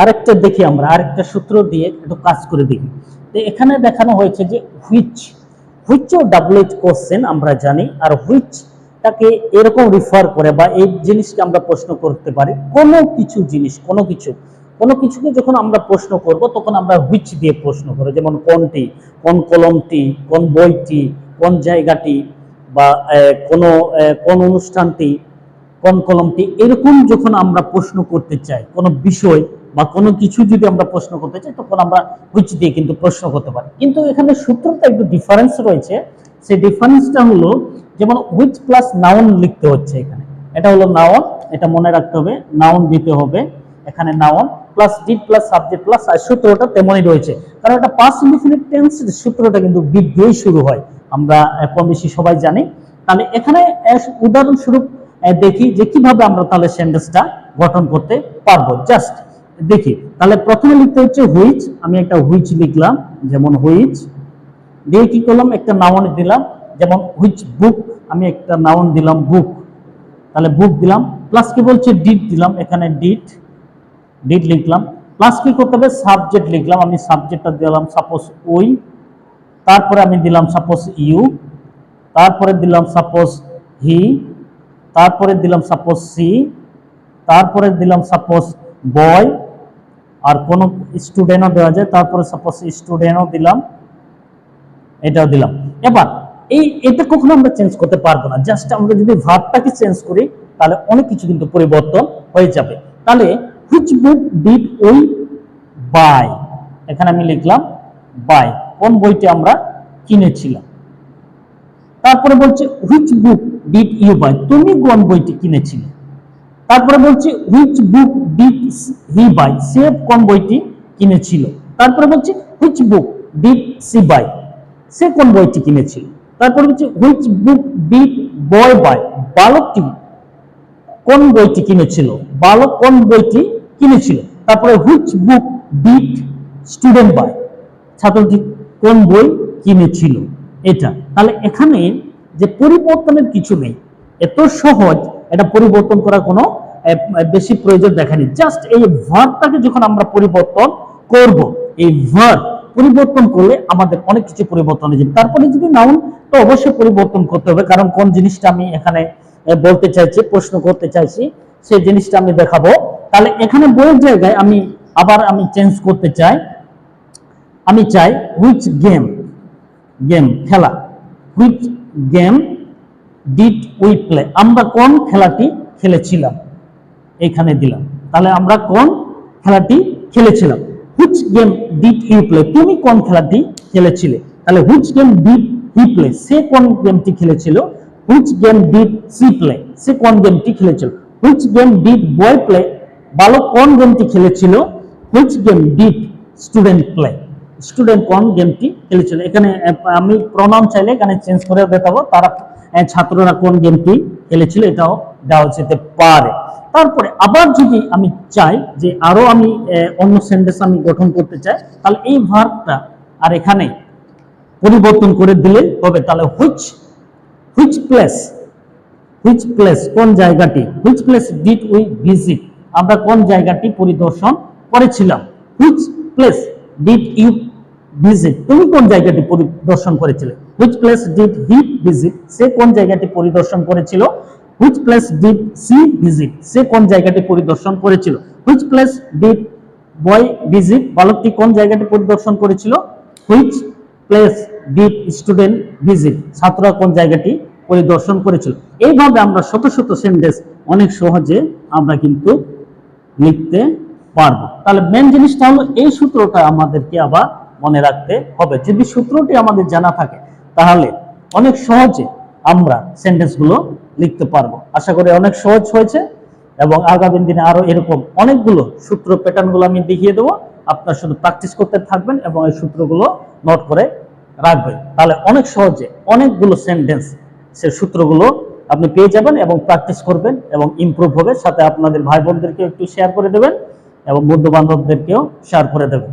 আরেকটা দেখি আমরা, আরেকটা সূত্র দিয়ে একটু কাজ করে দেখি। তো এখানে দেখানো হয়েছে যে হুইচ হুইচ ও ডাবল এইচ কোশ্চেন আমরা জানি, আর হুইচ তাকে এরকম রিফার করে বা এই জিনিসকে আমরা প্রশ্ন করতে পারি। কোনো কিছু জিনিস, কোনো কিছু, কোনো কিছুকে যখন আমরা প্রশ্ন করব, তখন আমরা হুইচ দিয়ে প্রশ্ন করব। যেমন কোনটি, কোন কলমটি, কোন বইটি, কোন জায়গাটি বা কোনো কোন অনুষ্ঠানটি, কোন কলমটি, এরকম যখন আমরা প্রশ্ন করতে চাই, কোনো বিষয় বা কোনো কিছু যদি আমরা প্রশ্ন করতে চাই, তখন আমরা হুইচ দিয়ে কিন্তু প্রশ্ন করতে পারি। কিন্তু এখানে সূত্রটা একটু ডিফারেন্স রয়েছে। সেই ডিফারেন্সটা হলো যেমন হুইচ প্লাস নাউন লিখতে হচ্ছে এখানে। এটা হলো নাউন এটা মনে রাখতে হবে নাউন দিতে হবে, এখানে noun plus did plus subject plus আর সূত্রটা তেমনই রয়েছে। কারণ এটা পাস ইনডিফিনিট টেন্স সূত্রটা কিন্তু ডিড দিয়েই শুরু হয়। আমরা কম বেশি সবাই জানি। তাহলে এখানে উদাহরণস্বরূপ দেখি যে কীভাবে আমরা তাহলে সেন্টেন্সটা গঠন করতে পারব। জাস্ট দেখি, তাহলে প্রথমে লিখতে হচ্ছে হুইচ আমি একটা হুইচ লিখলাম, যেমন হুইচ দিয়ে কি করলাম, একটা নাউন দিলাম, যেমন হুইচ বুক আমি একটা নাউন দিলাম বুক তাহলে বুক দিলাম প্লাস কি বলছে ডিট দিলাম, এখানে ডিট ডিট লিখলাম প্লাস কি করতে হবে সাবজেক্ট লিখলাম, আমি সাবজেক্টটা দিলাম সাপোজ ওই, তারপরে আমি দিলাম সাপোজ ইউ তারপরে দিলাম সাপোজ হি তারপরে দিলাম সাপোজ সি তারপরে দিলাম সাপোজ বয় আর কোনো স্টুডেন্টও দেওয়া যায়, তারপরে সাপোজ স্টুডেন্টও দিলাম, এটাও দিলাম। এবার, এই, এটা কখনো আমরা চেঞ্জ করতে পারব না। জাস্ট আমরা যদি ভার্বটাকে চেঞ্জ করি, তাহলে অনেক কিছু কিন্তু পরিবর্তন হয়ে যাবে। তাহলে which book did we buy এখানে আমি লিখলাম বাই কোন বইটি আমরা কিনেছিলাম? তারপরে বলছে which book did you buy তুমি কোন বইটি কিনেছিলে? তারপরে বলছে which book did he buy সে কোন বইটি কিনেছিল? তারপরে বলছে which book did she buy সে কোন বইটি কিনেছিল? তারপরে বলছে which book did boy buy বালকটি কোন বইটি কিনেছিল? বালক কোন বইটি কিনেছিল? তারপরে which book did student buy ছাত্রটি কোন বই কিনেছিল? এটা। তাহলে এখানে যে পরিবর্তনের কিছু নেই, এত সহজ, এটা পরিবর্তন করার কোনো বেশি প্রয়োজন দেখানি জাস্ট এই ভার্বটাকে যখন আমরা পরিবর্তন করব, এই ভার্ব পরিবর্তন করলে আমাদের অনেক কিছু পরিবর্তন হয়ে যাবে। তারপরে যদি নাউন তো অবশ্যই পরিবর্তন করতে হবে। কারণ কোন জিনিসটা আমি এখানে বলতে চাইছি, প্রশ্ন করতে চাইছি সেই জিনিসটা আমি দেখাবো। তাহলে এখানে বইয়ের জায়গায় আমি আবার আমি চেঞ্জ করতে চাই। আমি চাই হুইচ গেম গেম খেলা। Which game did we play আমরা কোন খেলাটি খেলেছিলাম? এখানে দিলাম। তাহলে আমরা কোন খেলাটি খেলেছিলাম? Which game did you play তুমি কোন খেলাটি খেলেছিলে? তাহলে which game did he play সে কোন গেমটি খেলেছিল? Which game did she play সে কোন গেমটি খেলেছিল? Which game did boy play বালক কোন গেমটি খেলেছিল? Which game did student play student কোন গেমটি খেলেছিল? এখানে আমি প্রণাম চাইলে এখানে চেঞ্জ করে দেখাবো। তারা ছাত্ররা কোন গেমটি খেলেছিল? এটাও দেওয়া যেতে পারে। তারপরে আবার যদি আমি চাই যে আরও আমি অন্য সেন্টেন্স আমি গঠন করতে চাই, তাহলে এই ভার্বটা আর এখানে পরিবর্তন করে দিলে হবে, তাহলে which which place which place কোন জায়গাটি which place did we visit আমরা কোন জায়গাটি পরিদর্শন করেছিলাম which place did you visit তুমি কোন জায়গাটি পরিদর্শন করেছিলে which place did he visit সে কোন জায়গাটি পরিদর্শন করেছিল which place did she visit সে কোন জায়গাটি পরিদর্শন করেছিল? Which place did boy visit বালকটি কোন জায়গাটি পরিদর্শন করেছিল? Which place did student visit ছাত্ররা কোন জায়গাটি পরিদর্শন করেছিল? এইভাবে আমরা শত শত সেন্টেন্স অনেক সহজে আমরা কিন্তু লিখতে পারব। তাহলে মেন জিনিসটা হলো এই সূত্রটা আমাদেরকে আবার মনে রাখতে হবে। যদি সূত্রটি আমাদের জানা থাকে, তাহলে অনেক সহজে আমরা সেন্টেন্সগুলো লিখতে পারব। আশা করি অনেক সহজ হয়েছে এবং আগামী দিনে আরও এরকম অনেকগুলো সূত্র প্যাটার্নগুলো আমি দেখিয়ে দেবো। আপনার শুধু প্র্যাকটিস করতে থাকবেন এবং এই সূত্রগুলো নোট করে রাখবেন। তাহলে অনেক সহজে অনেকগুলো সেন্টেন্স সে সূত্রগুলো আপনি পেয়ে যাবেন এবং প্র্যাকটিস করবেন এবং ইমপ্রুভ হবে। সাথে আপনাদের ভাই বোনদেরকে একটু শেয়ার করে দেবেন এবং বন্ধু বান্ধবদেরকেও শেয়ার করে দেবেন।